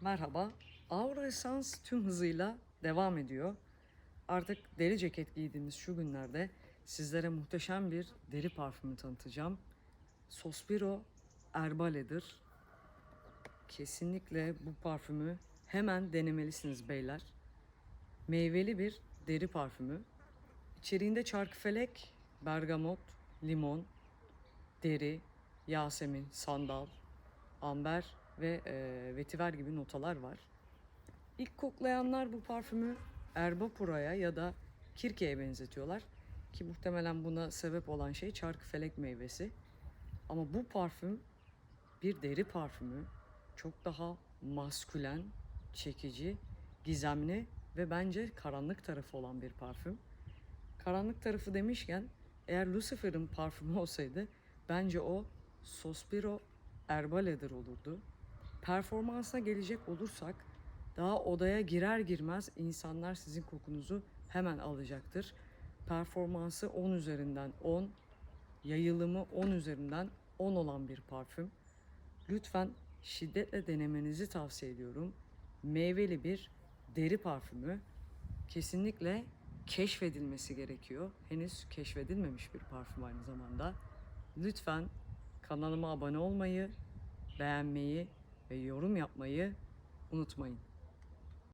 Merhaba. Aura Essence tüm hızıyla devam ediyor. Artık deri ceket giydiğimiz şu günlerde sizlere muhteşem bir deri parfümü tanıtacağım. Sospiro Herbale'dir. Kesinlikle bu parfümü hemen denemelisiniz beyler. Meyveli bir deri parfümü. İçeriğinde çarkıfelek, bergamot, limon, deri, yasemin, sandal, amber ve e, vetiver gibi notalar var. İlk koklayanlar bu parfümü Erbapura'ya ya da Kirke'ye benzetiyorlar. Ki muhtemelen buna sebep olan şey çarkıfelek meyvesi. Ama bu parfüm bir deri parfümü. Çok daha maskülen, çekici, gizemli ve bence karanlık tarafı olan bir parfüm. Karanlık tarafı demişken eğer Lucifer'ın parfümü olsaydı bence o Sospiro Herbale'dir olurdu. Performansa gelecek olursak daha odaya girer girmez insanlar sizin kokunuzu hemen alacaktır. Performansı 10 üzerinden 10, yayılımı 10 üzerinden 10 olan bir parfüm. Lütfen şiddetle denemenizi tavsiye ediyorum. Meyveli bir deri parfümü kesinlikle keşfedilmesi gerekiyor. Henüz keşfedilmemiş bir parfüm aynı zamanda. Lütfen kanalıma abone olmayı, beğenmeyi ve yorum yapmayı unutmayın.